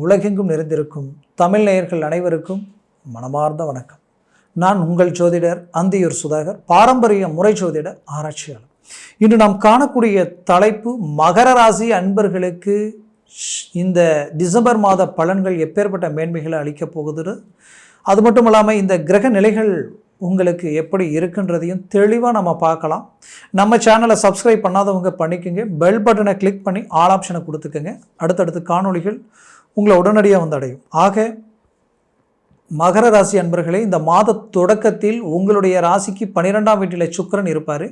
உலகெங்கும் நிறைந்திருக்கும் தமிழ் நேயர்கள் அனைவருக்கும் மனமார்ந்த வணக்கம். நான் உங்கள் ஜோதிடர் அந்தியூர் சுதாகர் பாரம்பரிய முறை ஜோதிடர் ஆராய்ச்சியாளர். இன்று நாம் காணக்கூடிய தலைப்பு மகர ராசி அன்பர்களுக்கு ஷ்- இந்த டிசம்பர் மாத பலன்கள் எப்பேற்பட்ட மேன்மைகளை அளிக்கப் போகுது அது மட்டும் இல்லாமல் இந்த கிரக நிலைகள் உங்களுக்கு எப்படி இருக்குன்றதையும் தெளிவாக நம்ம பார்க்கலாம். நம்ம சேனலை சப்ஸ்கிரைப் பண்ணாதவங்க பண்ணிக்கோங்க பெல் பட்டனை கிளிக் பண்ணி ஆல் ஆப்ஷனை கொடுத்துக்கோங்க. அடுத்தடுத்து காணொளிகள் உங்களை உடனடியாக வந்து அடையும். ஆக மகர ராசி அன்பர்களே இந்த மாத தொடக்கத்தில் உங்களுடைய ராசிக்கு பன்னிரெண்டாம் வீட்டில் சுக்கரன் இருப்பார்.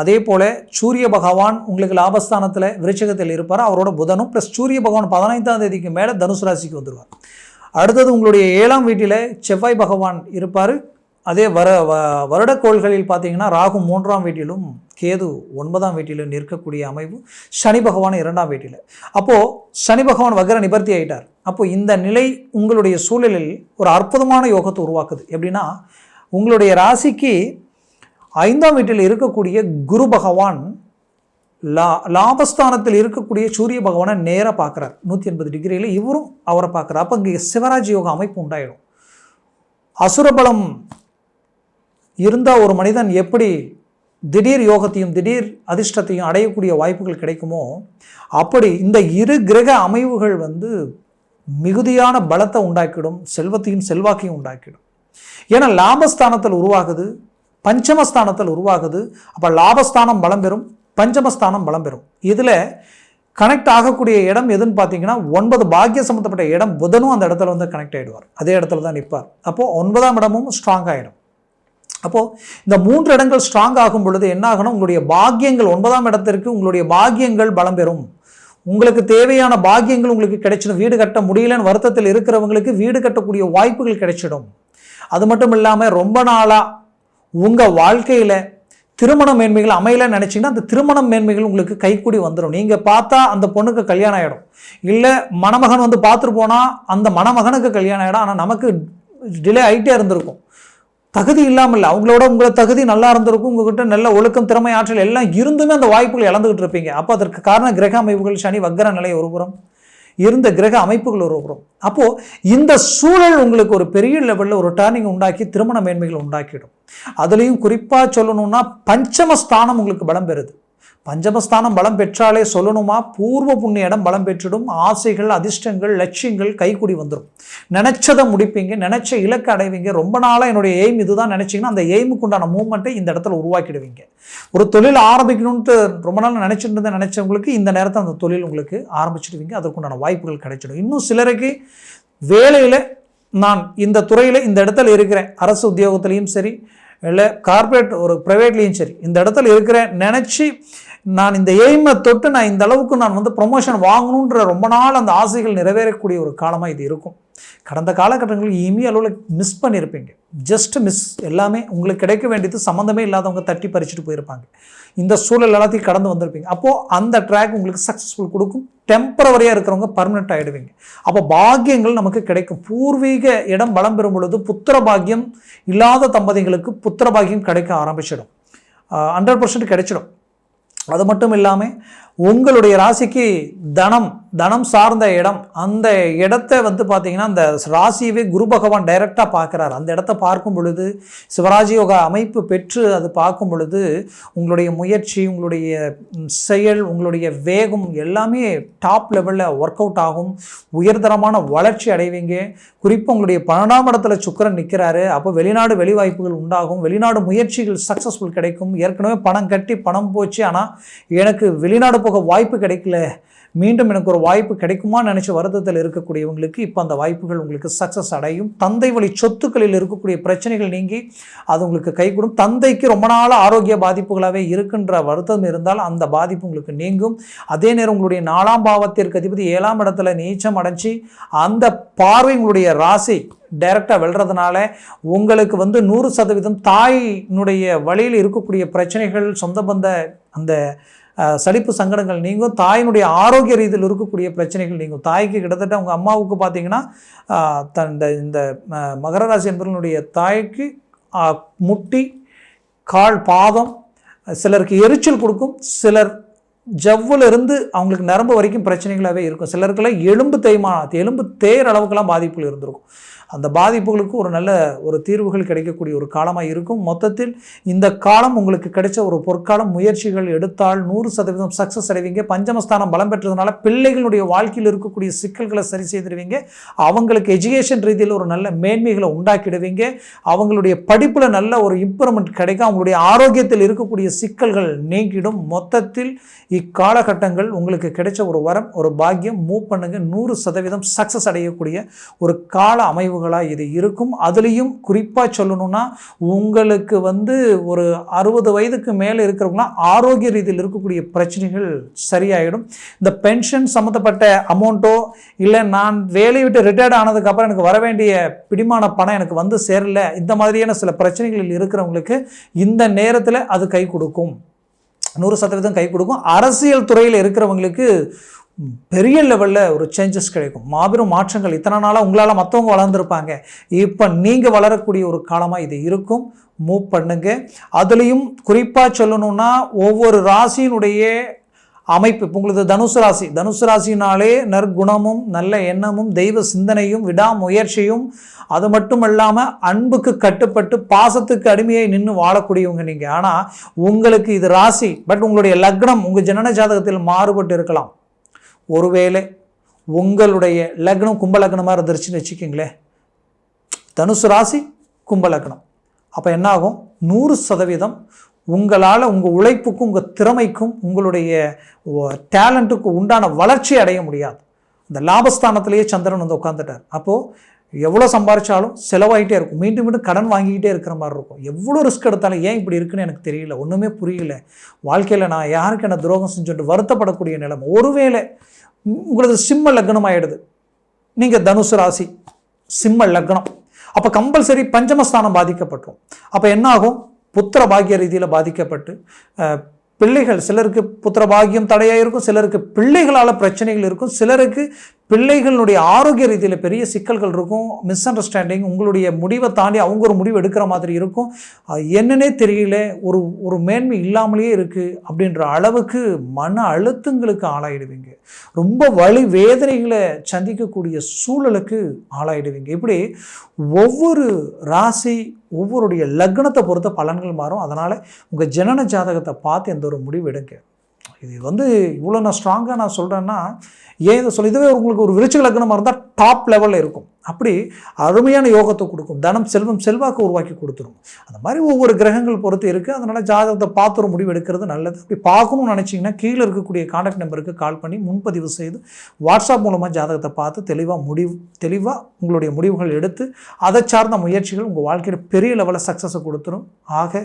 அதே போல் சூரிய பகவான் உங்களுக்கு லாபஸ்தானத்தில் விருச்சகத்தில் இருப்பார். அவரோட புதனும் ப்ளஸ் சூரிய பகவான் பதினைந்தாம் தேதிக்கு மேலே தனுசு ராசிக்கு வந்துடுவார் அடுத்தது உங்களுடைய ஏழாம் வீட்டில் செவ்வாய் பகவான் இருப்பார். அதே வர வ வருடக்கோள்களில் பார்த்தீங்கன்னா ராகு மூன்றாம் வீட்டிலும் கேது ஒன்பதாம் வீட்டிலும் நிற்கக்கூடிய அமைவு சனி பகவான் இரண்டாம் வீட்டில். அப்போது சனி பகவான் வக்ர நிபர்த்தி ஆகிட்டார் அப்போது இந்த நிலை உங்களுடைய சூழலில் ஒரு அற்புதமான யோகத்தை உருவாக்குது. எப்படின்னா உங்களுடைய ராசிக்கு ஐந்தாம் வீட்டில் இருக்கக்கூடிய குரு பகவான் லா லாபஸ்தானத்தில் இருக்கக்கூடிய சூரிய பகவானை நேராக பார்க்குறார். நூற்றி எண்பது டிகிரியில் இவரும் அவரை பார்க்குறார். அப்போ இங்கே சிவராஜ் யோகா அமைப்பு உண்டாயிடும். அசுரபலம் இருந்தால் ஒரு மனிதன் எப்படி திடீர் யோகத்தையும் திடீர் அதிர்ஷ்டத்தையும் அடையக்கூடிய வாய்ப்புகள் கிடைக்குமோ அப்படி இந்த இரு கிரக அமைவுகள் வந்து மிகுதியான பலத்தை உண்டாக்கிடும் செல்வத்தையும் செல்வாக்கையும் உண்டாக்கிடும். ஏன்னா லாபஸ்தானத்தில் உருவாகுது பஞ்சமஸ்தானத்தில் உருவாகுது அப்போ லாபஸ்தானம் பலம் பெறும் பஞ்சமஸ்தானம் பலம் பெறும். இதில் கனெக்ட் ஆகக்கூடிய இடம் எதுன்னு பார்த்தீங்கன்னா ஒன்பது பாக்கிய சம்மந்தப்பட்ட இடம் புதனும் அந்த இடத்துல வந்து கனெக்ட் ஆகிடுவார் அதே இடத்துல தான் நிற்பார். அப்போது ஒன்பதாம் இடமும் ஸ்ட்ராங் ஆகிடும் அப்போது இந்த மூன்று இடங்கள் ஸ்ட்ராங் ஆகும் பொழுது என்ன ஆகணும்? உங்களுடைய பாக்கியங்கள் ஒன்பதாம் இடத்திற்கு உங்களுடைய பாக்கியங்கள் பலம் பெறும். உங்களுக்கு தேவையான பாக்கியங்கள் உங்களுக்கு கிடைச்சிடும். வீடு கட்ட முடியலன்னு வருத்தத்தில் இருக்கிறவங்களுக்கு வீடு கட்டக்கூடிய வாய்ப்புகள் கிடைச்சிடும். அது மட்டும் இல்லாமல் ரொம்ப நாளாக உங்கள் வாழ்க்கையில் திருமண மேன்மைகள் அமையலன்னு நினச்சிங்கன்னா அந்த திருமண மேன்மைகள் உங்களுக்கு கைக்கூடி வந்துடும் நீங்கள் பார்த்தா அந்த பொண்ணுக்கு கல்யாணம் ஆகிடும் இல்லை மணமகன் வந்து பார்த்துட்டு போனால் அந்த மணமகனுக்கு கல்யாணம் ஆகிடும் ஆனால் நமக்கு டிலே ஆகிட்டே இருந்திருக்கும். தகுதி இல்லாமல் இல்லை அவங்களோட உங்களை தகுதி நல்லா இருந்திருக்கும் உங்ககிட்ட நல்ல ஒழுக்கம் திறமை ஆற்றல் எல்லாம் இருந்துமே அந்த வாய்ப்புகள் இழந்துகிட்டு இருப்பீங்க. அப்போ அதற்கு காரணம் கிரக அமைப்புகள் சனி வக்கர நிலை ஒருபுறம் இருந்த கிரக அமைப்புகள் ஒருபுறம் அப்போது இந்த சூழல் உங்களுக்கு ஒரு பெரிய லெவலில் ஒரு டேர்னிங் உண்டாக்கி திருமண மேன்மைகள் உண்டாக்கிடும். அதுலேயும் குறிப்பாக சொல்லணும்னா பஞ்சமஸ்தானம் உங்களுக்கு பலம் பெறுது. பஞ்சமஸ்தானம் பலம் பெற்றாலே சொல்லணுமா? பூர்வ புண்ணிய இடம் பலம் பெற்றிடும். ஆசைகள் அதிர்ஷ்டங்கள் லட்சியங்கள் கைக்கூடி வந்துடும் நினைச்சதை முடிப்பீங்க நினைச்ச இலக்கு அடைவீங்க. ரொம்ப நாளாக என்னுடைய எய்ம் இதுதான். நினைச்சீங்கன்னா அந்த எய்முக்கு உண்டான இந்த இடத்துல உருவாக்கிடுவீங்க. ஒரு தொழில் ஆரம்பிக்கணும்ட்டு ரொம்ப நாள் நினைச்சிட்டு இருந்த நினைச்சவங்களுக்கு இந்த நேரத்தை அந்த தொழில் உங்களுக்கு ஆரம்பிச்சிடுவீங்க. அதற்குண்டான வாய்ப்புகள் கிடைச்சிடும். இன்னும் சிலருக்கு வேலையில் நான் இந்த துறையில் இந்த இடத்துல இருக்கிறேன். அரசு உத்தியோகத்துலேயும் சரி இல்லை கார்ப்பரேட் ஒரு ப்ரைவேட்லேயும் சரி. இந்த இடத்துல இருக்கிறேன் நினச்சி நான் இந்த எய்மை தொட்டு நான் இந்த அளவுக்கு நான் வந்து ப்ரொமோஷன் வாங்கணுன்ற ரொம்ப நாள் அந்த ஆசைகள் நிறைவேறக்கூடிய ஒரு காலமாக இது இருக்கும். கடந்த காலகட்டங்களில் இமி அளவில் மிஸ் பண்ணியிருப்பீங்க ஜஸ்ட் மிஸ் எல்லாமே உங்களுக்கு கிடைக்க வேண்டியது சம்மந்தமே இல்லாதவங்க தட்டி பறிச்சுட்டு போயிருப்பாங்க. இந்த சூழல் எல்லாத்தையும் கடந்து வந்திருப்பீங்க. அப்போது அந்த ட்ராக் உங்களுக்கு சக்ஸஸ்ஃபுல் கொடுக்கும். டெம்பரவரியாக இருக்கிறவங்க பர்மனெண்ட் ஆகிடுவீங்க அப்போ பாக்கியங்கள் நமக்கு கிடைக்கும். பூர்வீக இடம் வளம் பெறும் பொழுது புத்திர பாக்கியம் இல்லாத தம்பதிகளுக்கு புத்திர பாக்கியம் கிடைக்க ஆரம்பிச்சிடும். ஹண்ட்ரட் பர்சன்ட் கிடைச்சிடும். அது மட்டும் இல்லாமல் உங்களுடைய ராசிக்கு தனம் தனம் சார்ந்த இடம் அந்த இடத்த வந்து பார்த்தீங்கன்னா அந்த ராசியவே குரு பகவான் டைரெக்டாக பார்க்குறார். அந்த இடத்த பார்க்கும் பொழுது சிவராஜயோக அமைப்பு பெற்று அது பார்க்கும் பொழுது உங்களுடைய முயற்சி உங்களுடைய செயல் உங்களுடைய வேகம் எல்லாமே டாப் லெவலில் ஒர்க் அவுட் ஆகும். உயர்தரமான வளர்ச்சி அடைவீங்க. குறிப்பாக உங்களுடைய பன்னெண்டாம் இடத்துல சுக்கிரன் நிற்கிறாரு அப்போ வெளிநாடு வெளி வாய்ப்புகள் உண்டாகும். வெளிநாடு முயற்சிகள் சக்ஸஸ்ஃபுல் கிடைக்கும். ஏற்கனவே பணம் கட்டி பணம் போச்சு. ஆனால் எனக்கு வெளிநாடு போக வாய்ப்பு கிடைக்கல. மீண்டும் எனக்கு ஒரு வாய்ப்பு கிடைக்குமான்னு நினச்சி வருத்தத்தில் இருக்கக்கூடியவங்களுக்கு இப்போ அந்த வாய்ப்புகள் உங்களுக்கு சக்ஸஸ் அடையும். தந்தை வழி சொத்துக்களில் இருக்கக்கூடிய பிரச்சனைகள் நீங்கி அது உங்களுக்கு கைகூடும். தந்தைக்கு ரொம்ப நாள் ஆரோக்கிய பாதிப்புகளாகவே இருக்கின்ற வருத்தம் இருந்தால் அந்த பாதிப்பு உங்களுக்கு நீங்கும். அதே நேரம் உங்களுடைய நாலாம் பாவத்திற்கு அதிபதி ஏழாம் இடத்துல நீச்சம் அடைஞ்சி அந்த பார்வை உங்களுடைய ராசி டைரெக்டாக வெல்றதுனால உங்களுக்கு வந்து நூறு சதவீதம் தாயினுடைய வழியில் இருக்கக்கூடிய பிரச்சனைகள் சொந்த பந்த அந்த சலிப்பு சங்கடங்கள் நீங்கும். தாயினுடைய ஆரோக்கிய ரீதியில் இருக்கக்கூடிய பிரச்சனைகள் நீங்கும். தாய்க்கு கிட்டத்தட்ட உங்கள் அம்மாவுக்கு பார்த்தீங்கன்னா தன் இந்த இந்த மகர ராசி என்பவர்களுடைய தாய்க்கு முட்டி கால் பாதம் சிலருக்கு எரிச்சல் கொடுக்கும். சிலர் ஜவ்விலிருந்து அவங்களுக்கு நரம்பு வரைக்கும் பிரச்சனைகளாகவே இருக்கும். சிலருக்கெல்லாம் எலும்பு தேய்மான எலும்பு தேர் அளவுக்குலாம் பாதிப்புகள் இருந்திருக்கும். அந்த பாதிப்புகளுக்கு ஒரு நல்ல ஒரு தீர்வுகள் கிடைக்கக்கூடிய ஒரு காலமாக இருக்கும். மொத்தத்தில் இந்த காலம் உங்களுக்கு கிடைச்ச ஒரு பொற்காலம் முயற்சிகள் எடுத்தால் நூறு சதவீதம் சக்ஸஸ் அடைவீங்க. பஞ்சமஸ்தானம் பலம் பெற்றதுனால பிள்ளைகளுடைய வாழ்க்கையில் இருக்கக்கூடிய சிக்கல்களை சரி செய்திருவீங்க. அவங்களுக்கு எஜுகேஷன் ரீதியில் ஒரு நல்ல மேன்மைகளை உண்டாக்கிடுவீங்க. அவங்களுடைய படிப்பில் நல்ல ஒரு இம்ப்ரூவ்மெண்ட் கிடைக்கும் அவங்களுடைய ஆரோக்கியத்தில் இருக்கக்கூடிய சிக்கல்கள் நீங்கிடும். மொத்தத்தில் இக்காலகட்டங்கள் உங்களுக்கு கிடைச்ச ஒரு வரம் ஒரு பாக்கியம். மூவ் பண்ணுங்க. நூறு சதவீதம் சக்ஸஸ் அடையக்கூடிய ஒரு கால அமைவு அமைவுகளாக இது இருக்கும். அதுலேயும் குறிப்பாக சொல்லணும்னா உங்களுக்கு வந்து ஒரு அறுபது வயதுக்கு மேலே இருக்கிறவங்களாம் ஆரோக்கிய ரீதியில் இருக்கக்கூடிய பிரச்சனைகள் சரியாயிடும். இந்த பென்ஷன் சம்மந்தப்பட்ட அமௌண்ட்டோ இல்லை நான் வேலையை விட்டு ரிட்டையர்ட் ஆனதுக்கப்புறம் எனக்கு வர வேண்டிய பிடிமான பணம் எனக்கு வந்து சேரல இந்த மாதிரியான சில பிரச்சனைகளில் இருக்கிறவங்களுக்கு இந்த நேரத்தில் அது கை கொடுக்கும். நூறு சதவீதம் கை கொடுக்கும். அரசியல் துறையில் இருக்கிறவங்களுக்கு பெரிய லெவலில் ஒரு சேஞ்சஸ் கிடைக்கும். மாபெரும் மாற்றங்கள். இத்தனை நாளாக உங்களால் மற்றவங்க வளர்ந்துருப்பாங்க. இப்போ நீங்கள் வளரக்கூடிய ஒரு காலமாக இது இருக்கும். மூவ் பண்ணுங்க. அதுலேயும் குறிப்பாக சொல்லணும்னா ஒவ்வொரு ராசியினுடைய அமைப்பு. இப்போ உங்களுக்கு தனுசு ராசி. தனுசு ராசினாலே நற்குணமும் நல்ல எண்ணமும் தெய்வ சிந்தனையும் விடாமுயற்சியும் அது மட்டும் இல்லாமல் அன்புக்கு கட்டுப்பட்டு பாசத்துக்கு அடிமையை நின்று வாழக்கூடியவங்க நீங்கள் ஆனால் உங்களுக்கு இது ராசி பட் உங்களுடைய லக்னம் உங்கள் ஜனன ஜாதகத்தில் மாறுபட்டு இருக்கலாம். ஒருவேளை உங்களுடைய லக்னம் கும்பலக்னமாக இருந்துருச்சுன்னு வச்சுக்கிங்களேன் தனுசு ராசி கும்பலக்னம். அப்போ என்னாகும்? நூறு சதவீதம் உங்களால் உங்கள் உழைப்புக்கும் உங்கள் திறமைக்கும் உங்களுடைய டேலண்ட்டுக்கு உண்டான வளர்ச்சி அடைய முடியாது. இந்த லாபஸ்தானத்திலேயே சந்திரன் வந்து உட்காந்துட்டார் அப்போது எவ்வளோ சம்பாரித்தாலும் செலவாயிட்டே இருக்கும். மீண்டும் மீண்டும் கடன் வாங்கிக்கிட்டே இருக்கிற மாதிரி இருக்கும். எவ்வளோ ரிஸ்க் எடுத்தாலும் ஏன் இப்படி இருக்குன்னு எனக்கு தெரியல. ஒன்றுமே புரியல. வாழ்க்கையில் நான் யாருக்கு என்ன துரோகம் செஞ்சுட்டு வருத்தப்படக்கூடிய நிலைமை. ஒருவேளை உங்களது சிம்ம லக்னம் ஆகிடுது நீங்கள் தனுசு ராசி சிம்ம லக்னம். அப்போ கம்பல்சரி பஞ்சமஸ்தானம் பாதிக்கப்பட்டோம். அப்போ என்ன ஆகும் புத்திர பாகிய ரீதியில் பாதிக்கப்பட்டு பிள்ளைகள் சிலருக்கு புத்திர பாகியம் தடையாக இருக்கும் சிலருக்கு பிள்ளைகளால் பிரச்சனைகள் இருக்கும் சிலருக்கு பிள்ளைகளுடைய ஆரோக்கிய ரீதியில் பெரிய சிக்கல்கள் இருக்கும் மிஸ் அண்டர்ஸ்டாண்டிங் உங்களுடைய முடிவை தாண்டி அவங்க ஒரு முடிவு எடுக்கிற மாதிரி இருக்கும். அது என்னன்னே தெரியல ஒரு ஒரு மேன்மை இல்லாமலேயே இருக்குது அப்படின்ற அளவுக்கு மன அழுத்தங்களுக்கு ஆளாயிடுவீங்க. ரொம்ப வலி வேதனைகளை சந்திக்கக்கூடிய சூழலுக்கு ஆளாயிடுவீங்க. இப்படி ஒவ்வொரு ராசி ஒவ்வொருடைய லக்னத்தை பொறுத்த பலன்கள் மாறும். அதனால் உங்கள் ஜனன ஜாதகத்தை பார்த்து எந்த ஒரு முடிவு எடுங்க. இது வந்து இவ்வளோ நான் ஸ்ட்ராங்காக நான் சொல்கிறேன்னா ஏன் இதை சொல்ல இதுவே உங்களுக்கு ஒரு விருச்சிக லக்னமாக இருந்தால் டாப் லெவலில் இருக்கும். அப்படி அருமையான யோகத்தை கொடுக்கும். தனம் செல்வம் செல்வாக்கு உருவாக்கி கொடுத்துரும். அந்த மாதிரி ஒவ்வொரு கிரகங்கள் பொறுத்து இருக்குது அதனால் ஜாதகத்தை பார்த்துற முடிவு எடுக்கிறது நல்லது. அப்படி பார்க்கணும்னு நினச்சிங்கன்னா கீழே இருக்கக்கூடிய காண்டாக்ட் நம்பருக்கு கால் பண்ணி முன்பதிவு செய்து வாட்ஸ்அப் மூலமாக ஜாதகத்தை பார்த்து தெளிவாக முடிவு தெளிவாக உங்களுடைய முடிவுகள் எடுத்து அதை சார்ந்த முயற்சிகள் உங்கள் வாழ்க்கையில் பெரிய லெவலில் சக்ஸஸை கொடுத்துரும். ஆக